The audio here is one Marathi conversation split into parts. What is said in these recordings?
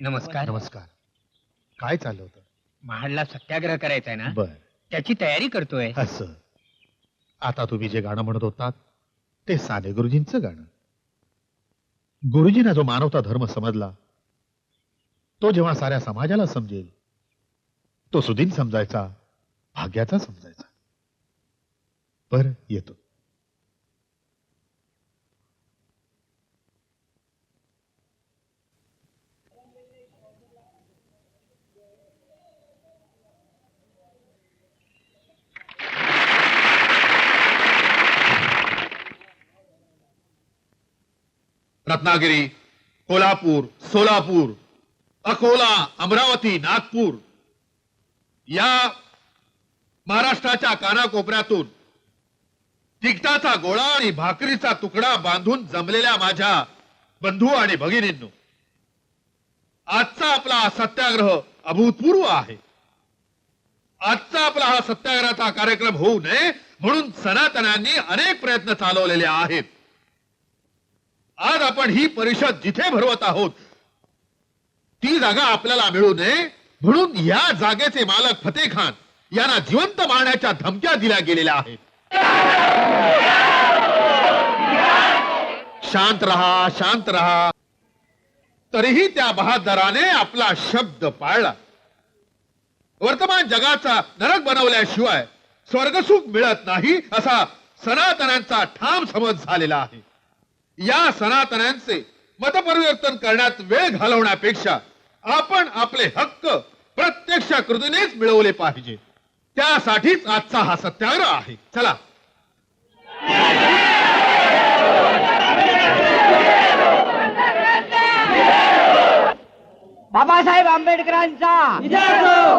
नमस्कार. नमस्कार. काय चाललं होतं? महाडला सत्याग्रह करायचा आहे ना? बर. त्याची तयारी करतोय. असं. आता तुम्ही जे गाणं म्हणत होतात ते साने गुरुजींचं गाणं. गुरुजींना जो मानवता धर्म समजला तो जेव्हा साऱ्या समाजाला समजेल तो सुदीन समजायचा भाग्याचा समजायचा. बर येतो. रत्नागिरी कोल्हापूर सोलापूर अकोला अमरावती नागपूर. या महाराष्ट्राच्या कानाकोपऱ्यातून तिकटाचा गोळा आणि भाकरीचा तुकडा बांधून जमलेल्या माझ्या बंधू आणि भगिनींनो आजचा आपला सत्याग्रह अभूतपूर्व आहे. आजचा आपला हा सत्याग्रहाचा कार्यक्रम होऊ नये म्हणून सनातनांनी अनेक प्रयत्न चालवलेले आहेत. आज आपण ही परिषद जिथे भरवत आहोत ती जागा आपल्याला मिळू नये. म्हणून या जागेचे मालक फतेह खान यांना जिवंत मारण्याच्या धमक्या दिल्या गेलेल्या आहेत. शांत रहा शांत रहा. तरीही त्या बहादराने आपला शब्द पाळला. वर्तमान जगाचा नरक बनवल्याशिवाय स्वर्गसुख मिळत नाही असा सनातनांचा ठाम समज झालेला आहे. या सनातनांचे मतपरिवर्तन करण्यात वेळ घालवण्यापेक्षा आपण आपले हक्क प्रत्यक्ष कृतीनेच मिळवले पाहिजे. त्यासाठीच आजचा हा सत्याग्रह आहे. चला. बाबासाहेब आंबेडकरांचा.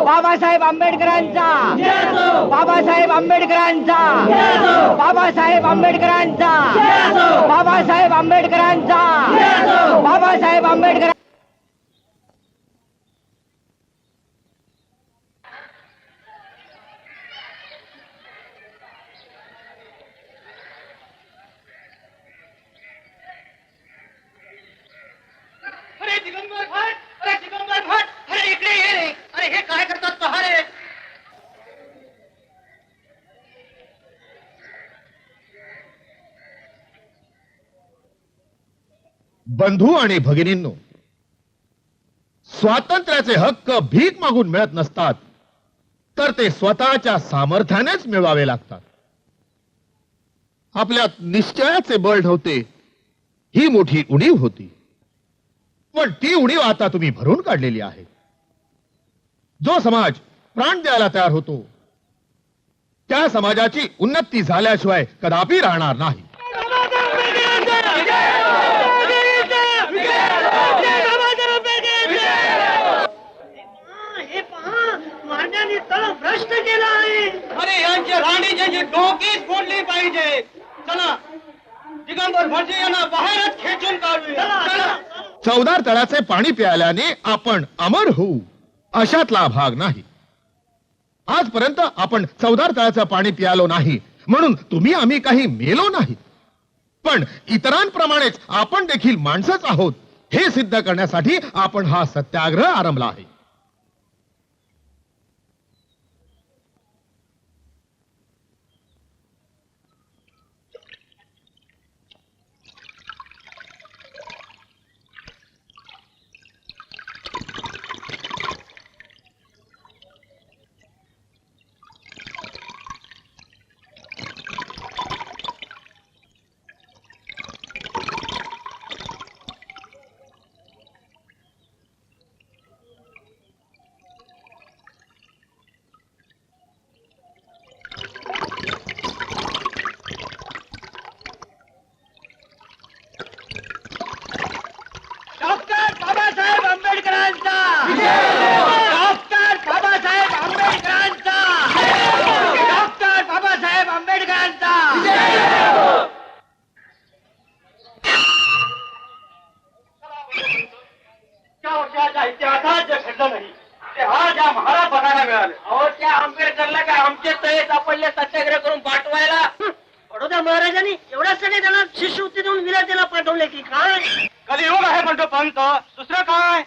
बाबासाहेब आंबेडकरांचा. बाबासाहेब आंबेडकरांचा. बाबासाहेब आंबेडकरांचा. बाबासाहेब आंबेडकरांचा. बाबासाहेब आंबेडकर अरे दिगंबर भट अरे दिगंबर भट अरे इकडे ये रे अरे हे काय करतात पहारे बंधू आणि भगिनींनो स्वातंत्र्याचे हक्क भीक मागून मिळत नसतात तर ते स्वतःच्या सामर्थ्यानेच मिळवावे लागतात. आपल्यात निश्चयाचे बळ नव्हते ही मोठी उणीव होती. पण ती उणीव आता तुम्ही भरून काढलेली आहे. जो समाज प्राण द्यायला तयार होतो त्या समाजाची उन्नती झाल्याशिवाय कदापि राहणार नाही हे पहा मारण्याने तळ भ्रष्ट केला आहे अरे यांची राणीची डोकीच फोडली पाहिजे चला दिगंबर भटजी यांना बाहेरच खेचून काढूया चला चौदार तळाचे पाणी प्यायल्याने आपण अमर होऊ. अशातला भाग नाही. आजपर्यंत आपण चौदार तळाचं पाणी पियालो नाही. म्हणून तुम्ही आम्ही काही मेलो नाही. पण इतरांप्रमाणेच आपण देखील माणसंच आहोत. हे सिद्ध करण्यासाठी आपण हा सत्याग्रह आरंभला आहे डॉक्टर बाबासाहेब आंबेडकरांचा डॉक्टर बाबासाहेब आंबेडकरांचा. डॉक्टर बाबासाहेब आंबेडकरांचा. त्या वर्षाच्या इतिहासात जे घडलं नाही ते आज या महाराज बघायला मिळाले. अहो त्या आंबेडकरला काय आमचे तळे सापडले सत्याग्रह करून पाठवायला? बडोदा महाराजांनी. एवढ्या सगळे त्यांना शिष्यवृत्ती देऊन विलायतेला पाठवले की काय? कधी योग आहे म्हणतो पंत? दुसरं काय?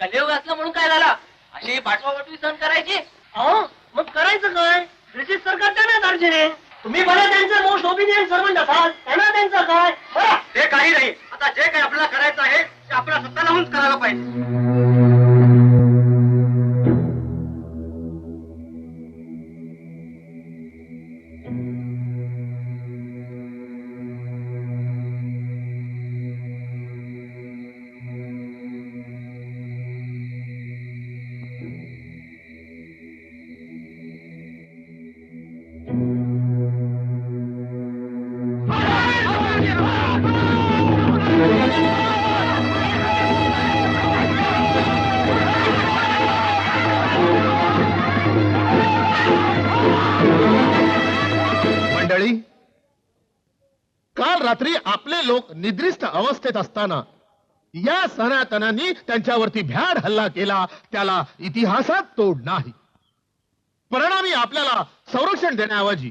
कलियुग असलं म्हणून काय झाला? अशी पाठवापाठवी सहन करायची? अहो मग करायचं काय? ब्रिटिश सरकार त्यांना दार्जिने तुम्ही मला त्यांचं मोस्ट ओबिडियंट सर्वंट असाल. त्यांना त्यांचं काय? बरं, ते काही नाही. आता जे काही आपल्याला करायचं आहे ते आपल्या स्वतःलाहून करायला पाहिजे. लोक निद्रिस्त अवस्थेत असताना या सनातनांनी त्यांच्यावरती भ्याड हल्ला केला त्याला इतिहासात तोड नाही. परिणामी आपल्याला संरक्षण देण्याऐवजी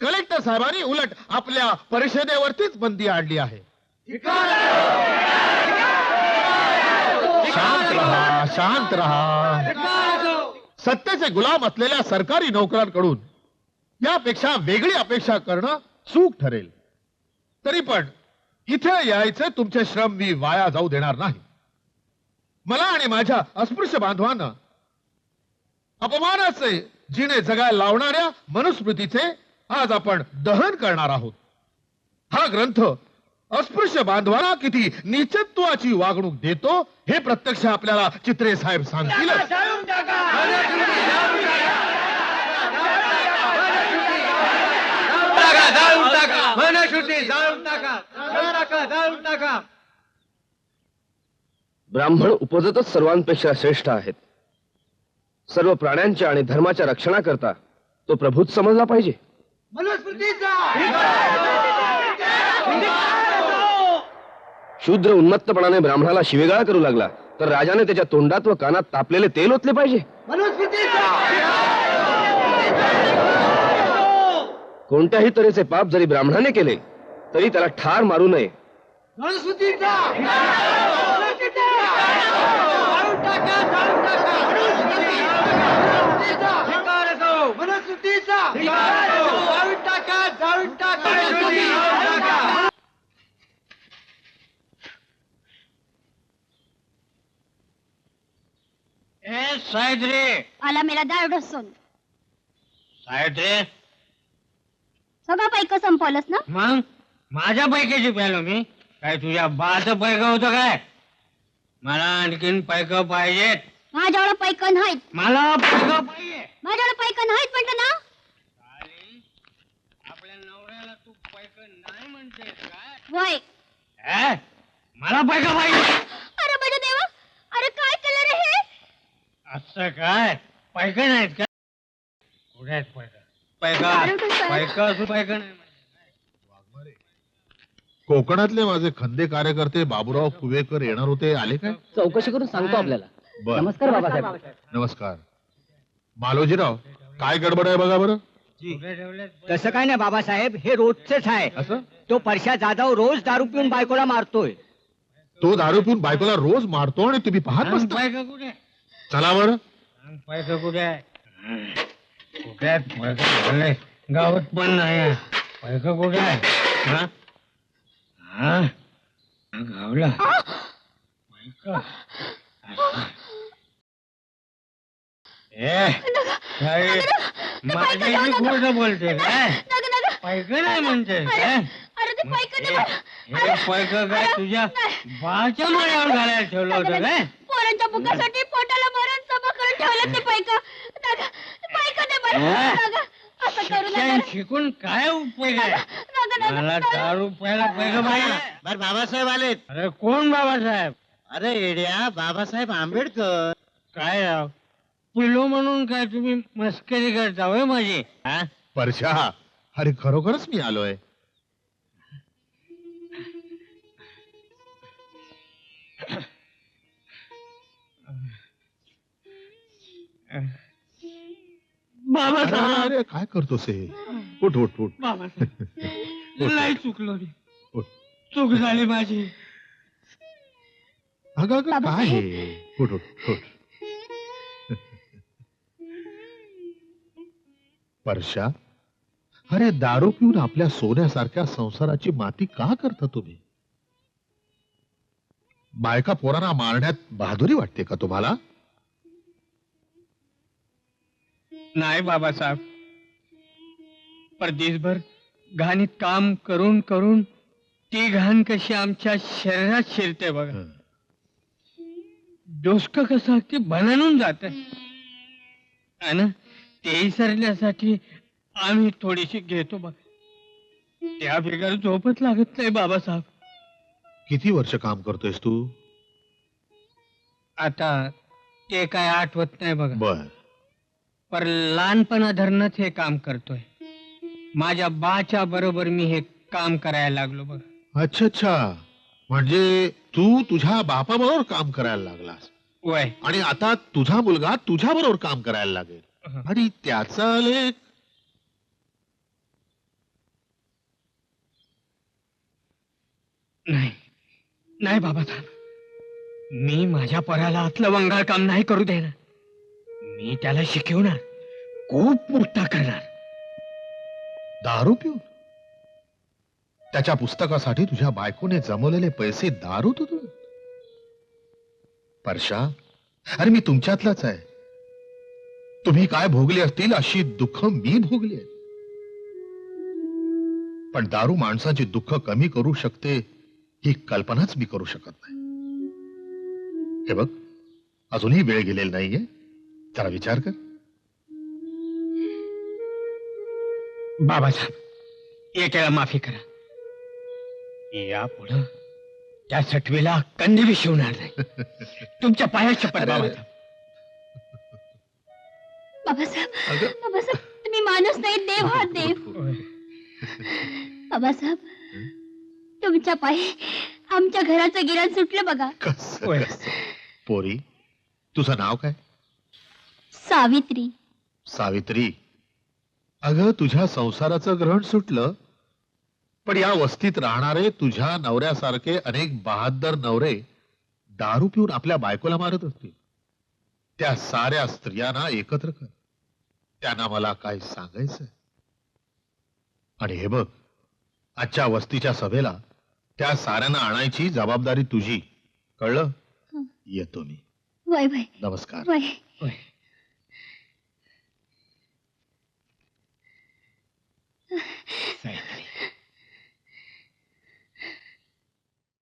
कलेक्टर साहेबांनी उलट आपल्या परिषदेवरतीच बंदी आणली आहे. शांत रहा शांत रहा. सत्तेचे गुलाम असलेल्या सरकारी नोकरांकडून यापेक्षा वेगळी अपेक्षा करणं चूक ठरेल. तरी पण इथे यायचे तुमचे श्रम मी वाया जाऊ देणार नाही. मला आणि माझ्या अस्पृश्य बांधवांना अपमानाचे जिने जगायला लावणाऱ्या मनुस्मृतीचे आज आपण दहन करणार आहोत. हा ग्रंथ अस्पृश्य बांधवांना किती निचत्वाची वागणूक देतो हे प्रत्यक्ष आपल्याला चित्रे साहेब सांगतील. टाका. जाळून टाका मनशुद्धी जाळून टाका. जाळून टाका जाळून टाका. ब्राह्मण उपजतच सर्वांपेक्षा श्रेष्ठ आहेत. सर्व प्राण्यांच्या आणि धर्माच्या रक्षणाकरता तो प्रभूत समजला पाहिजे. शूद्र उन्मत्तपणाने ब्राह्मणाला शिवेगाळा करू लागला तर राजाने त्याच्या तोंडात व कानात तापलेले तेल ओतले पाहिजे. कोणत्याही तऱ्हेचे पाप जरी ब्राह्मणाने केले तरी त्याला ठार मारू नये. ए सायद्रे आला मेला दाळ रसून सायद्रे सगळं पैक संपवलंस ना? मग? माझ्या पैक्याची प्यालो मी. काय तुझ्या बाचं पैक होतं काय? मला आणखीन पैक पाहिजेत माझ्यावर पैक नाहीत. मला पैक पाहिजे. माझ्यावर पैक नाहीत म्हटलं ना? आपल्या नवऱ्याला तू पैक नाही म्हणते काय? वय ए? मला पैक पाहिजे. अरे माझ्या देवा अरे काय केलं रे हे? असं काय? पैक नाहीत का? कुठे आहेत पैक? पैका पैक असू पैक नाही कोकणातले माझे खंदे कार्यकर्ते बाबूराव कुवेकर येणार होते. आले काय? चौकशी करून सांगतो आपल्याला. बर. नमस्कार बाबासाहेब. नमस्कार मालोजीराव काय गडबड आहे बघा बरं? तसं काय नाही बाबासाहेब हे रोजच आहे. असं? तो परशा जाधव रोज दारू पिऊन बायकोला मारतोय. तो दारू पिऊन बायकोला रोज मारतो आणि तुम्ही पाहत बसता? पैक कुठे? चला बरं. पैक कुठे आहे? कुठे? झाले गावात पण नाही पैक कुठे आहे? हा? हा? गावला? पैक ए खोट बोलते काय? नाही म्हणते काय? हे काय तुझ्या बाच्या माळ्यावर घालायला ठेवलं होतं काय? पोरांच्या बुकासाठी पोटाला मरण सभा करून ठेवलं ते पैक. हा? नग असं करू नका शिक्षण शिकून काय उपयोग आहे मला दारू प्यायला पैक पाहिजे बर बाबासाहेब आलेत अरे कोण बाबासाहेब अरे येड्या बाबासाहेब आंबेडकर काय राव पिलो म्हणून काय तुम्ही मस्करी करता होय माझी हा परशा अरे खरोखरच मी आलोय बाबासाहेब अरे काय करतोस हे? उठ उठ उठ. बाबासाहेब लय चुकलो रे उठ. चूक झाली माझी. अगं अगं काय. हे? उठ उठ उठ. परशा अरे दारू पिऊन आपल्या सोन्यासारख्या संसाराची माती का करता तुम्ही? बायका पोरांना मारण्यात बहादुरी वाटते का तुम्हाला? नाही बाबासाहेब. परदेशभर घाणीत काम करून करून ती घाण कशी आमच्या शरीरात शिरते बघा. डोसकं कसं अगदी बनानून जात. आणि ते सरण्यासाठी आम्ही थोडीशी घेतो बघ. त्या बिगर झोपच लागत नाही बाबासाहेब. किती वर्ष काम करतोयस तू? आता ते काय आठवत नाही बघा. बर. पर लहानपणा धरणच हे काम करतोय. माझ्या बाच्या बरोबर मी हे काम करायला लागलो बघ. अच्छा अच्छा. म्हणजे तू तुझ्या बापाबरोबर काम करायला लागलास. वय. आणि आता तुझा मुलगा तुझ्या बरोबर काम करायला लागेल. आणि त्याचा लेख नाही. नाही बाबासाहेब मी माझ्या पोराला आतलं वंगाळ काम नाही करू देणार. मी त्याला शिकवणार. खूप मोठा करणार. दारू पिऊन? त्याच्या पुस्तकासाठी तुझ्या बायकोने जमवलेले पैसे दारू तू परशा अरे मी तुमच्यातलाच आहे. तुम्ही काय भोगले असतील अशी दुःख मी भोगली आहे. पण दारू माणसाची दुःख कमी करू शकते ही कल्पनाच मी करू शकत नाही. हे बघ अजूनही वेळ गेलेला नाहीये. जरा विचार कर. बाबासाहेब एकेला माफी करा. या पुढं. त्या सटवीला कंदी शिवणार नाही. तुमच्या पाया शपथ. बाबासाहेब. बाबासाहेब अगं. बाबासाहेब तुम्ही माणूस नाही देव हा देव. बाबासाहेब तुमच्या पायी आमच्या घराचं गिरण सुटलं बघा. कसं होय. पोरी तुझं नाव काय? सावित्री. सावित्री अगं तुझ्या संसाराचं ग्रहण सुटलं पण या वस्तीत राहणारे तुझ्या नवऱ्यासारखे अनेक बहादर नवरे दारू पिऊन आपल्या बायकोला मारत असतील. त्या साऱ्या स्त्रियांना एकत्र कर. त्यांना मला काय सांगायचंय. आणि हे बघ आजच्या वस्तीच्या सभेला त्या साऱ्यांना आणायची जबाबदारी तुझी. कळलं? हं. येतो मी. वय वय. नमस्कार. वय. होय. साहेब.